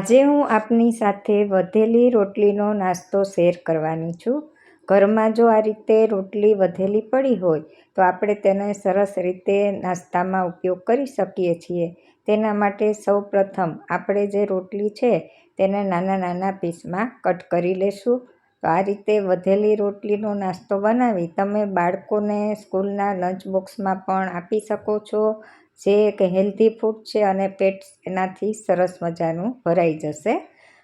આજે હું આપની સાથે વધેલી રોટલીનો નાસ્તો શેર કરવાની છું. ઘરમાં જો આ રીતે રોટલી વધેલી પડી હોય, તો આપણે તેને સરસ રીતે નાસ્તામાં ઉપયોગ કરી શકીએ છીએ. તેના માટે સૌપ્રથમ આપણે જે રોટલી છે, તેને નાના નાના પીસમાં કટ કરી લેશું. તો આ રીતે વધેલી રોટલીનો નાસ્તો બનાવી તમે બાળકોને સ્કૂલના લંચ બોક્સમાં પણ આપી શકો છો. જે એક હેલ્ધી ફૂડ છે અને પેટ એનાથી સરસ મજાનું ભરાઈ જશે.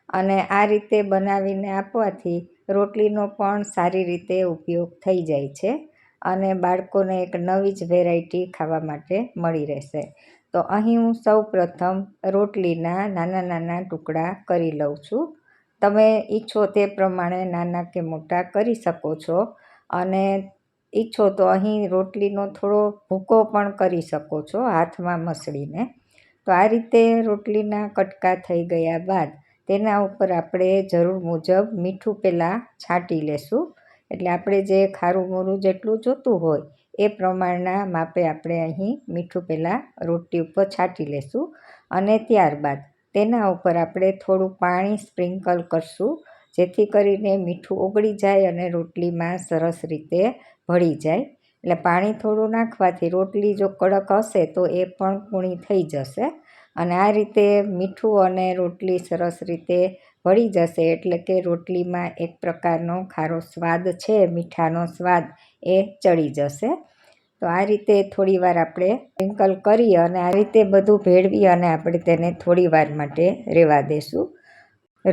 અને આ રીતે બનાવીને આપવાથી રોટલીનો પણ સારી રીતે ઉપયોગ થઈ જાય છે અને બાળકોને એક નવી જ વેરાયટી ખાવા માટે મળી રહેશે. તો અહીં હું સૌ પ્રથમ રોટલીના નાના નાના ટુકડા કરી લઉં છું. તમે ઈચ્છો તે પ્રમાણે નાના કે મોટા કરી શકો છો અને ઈચ્છો તો અહીં રોટલીનો થોડો ભૂકો પણ કરી શકો છો હાથમાં મસળીને. તો આ રીતે રોટલીના કટકા થઈ ગયા બાદ તેના ઉપર આપણે જરૂર મુજબ મીઠું પહેલાં છાંટી લેશું. એટલે આપણે જે ખારું મોરું જેટલું જોતું હોય એ પ્રમાણના માપે આપણે અહીં મીઠું પહેલાં રોટલી ઉપર છાંટી લેશું. અને ત્યારબાદ તેના ઉપર આપણે થોડું પાણી સ્પ્રિંકલ કરશું. જેથી કરીને મીઠું ઓગળી જાય અને રોટલીમાં સરસ રીતે ભળી જાય. એટલે પાણી થોડું નાખવાથી રોટલી જો કડક હશે તો એ પણ કૂણી થઈ જશે. અને આ રીતે મીઠું અને રોટલી સરસ રીતે ભળી જશે એટલે કે રોટલીમાં એક પ્રકારનો ખારો સ્વાદ છે, મીઠાનો સ્વાદ, એ ચડી જશે. તો આ રીતે થોડીવાર આપણે સ્પ્રિંકલ કરી અને આ રીતે બધું ભેળવી અને આપણે તેને થોડીવાર માટે રહેવા દેશું.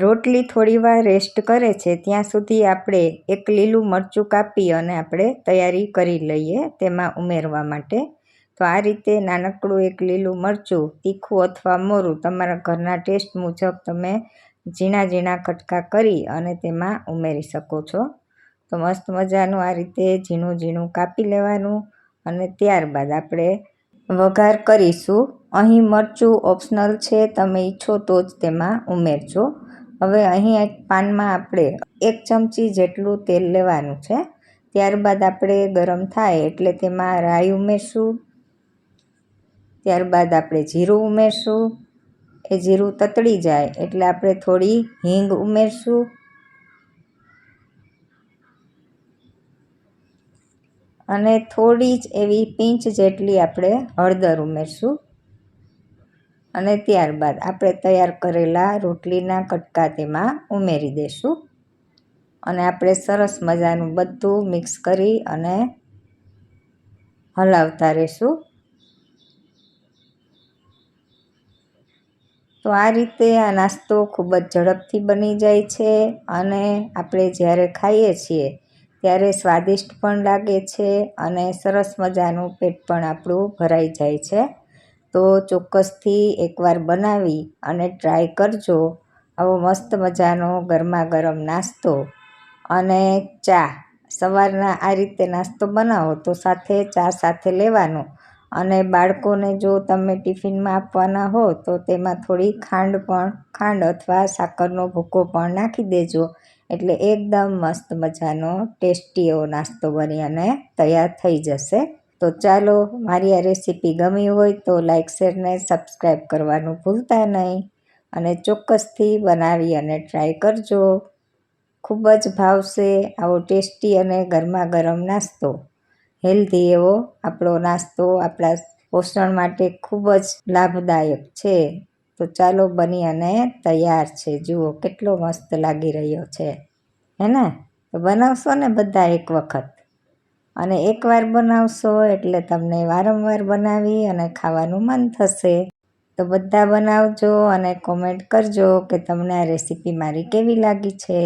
રોટલી થોડીવાર રેસ્ટ કરે છે, ત્યાં સુધી આપણે એક લીલું મરચું કાપી અને આપણે તૈયારી કરી લઈએ તેમાં ઉમેરવા માટે. તો આ રીતે નાનકડું એક લીલું મરચું, તીખું અથવા મોરું તમારા ઘરના ટેસ્ટ મુજબ તમે ઝીણા ઝીણા કટકા કરી અને તેમાં ઉમેરી શકો છો. તો મસ્ત મજાનું આ રીતે ઝીણું ઝીણું કાપી લેવાનું અને ત્યારબાદ આપણે વઘાર કરીશું. અહીં મરચું ઓપ્શનલ છે, તમે ઈચ્છો તો જ તેમાં ઉમેરજો. હવે અહીં એક પાનમાં આપણે એક ચમચી જેટલું તેલ લેવાનું છે. ત્યારબાદ આપણે ગરમ થાય એટલે તેમાં રાઈ ઉમેરશું. ત્યારબાદ આપણે જીરું ઉમેરશું. એ જીરું તતડી જાય એટલે આપણે થોડી હિંગ ઉમેરશું. અને થોડી જ એવી પીંચ જેટલી આપણે હળદર ઉમેરશું. અને ત્યારબાદ આપણે તૈયાર કરેલા રોટલીના કટકા તેમાં ઉમેરી દઈશું અને આપણે સરસ મજાનું બધું મિક્સ કરી અને હલાવતા રહીશું. તો આ રીતે આ નાસ્તો ખૂબ જ ઝડપથી બની જાય છે અને આપણે જ્યારે ખાઈએ છીએ ત્યારે સ્વાદિષ્ટ પણ લાગે છે અને સરસ મજાનું પેટ પણ આપણું ભરાઈ જાય છે. તો ચોક્કસથી એકવાર બનાવી અને ટ્રાય કરજો. આવો મસ્ત મજાનો ગરમા ગરમ નાસ્તો અને ચા. સવારના આ રીતે નાસ્તો બનાવો તો સાથે ચા સાથે લેવાનો. અને બાળકોને જો તમે ટિફિનમાં આપવાના હો તો તેમાં થોડી ખાંડ પણ, ખાંડ અથવા સાકરનો ભૂકો પણ નાખી દેજો. એટલે એકદમ મસ્ત મજાનો ટેસ્ટી એવો નાસ્તો બની અને તૈયાર થઈ જશે. તો ચાલો, મારી આ રેસીપી ગમી હોય તો લાઇક શેર ને સબસ્ક્રાઈબ કરવાનું ભૂલતા નહીં. અને ચોક્કસથી બનાવી અને ટ્રાય કરજો. ખૂબ જ ભાવશે આવો ટેસ્ટી અને ગરમા ગરમ નાસ્તો. હેલ્ધી એવો આપણો નાસ્તો આપણા પોષણ માટે ખૂબ જ લાભદાયક છે. તો ચાલો બની અને તૈયાર છે. જુઓ કેટલો મસ્ત લાગી રહ્યો છે. હે ને? તો બનાવશો ને બધા એક વખત. અને એકવાર બનાવશો એટલે તમને વારંવાર બનાવી અને ખાવાનું મન થશે. તો બધા બનાવજો અને કોમેન્ટ કરજો કે તમને આ રેસીપી મારી કેવી લાગી છે?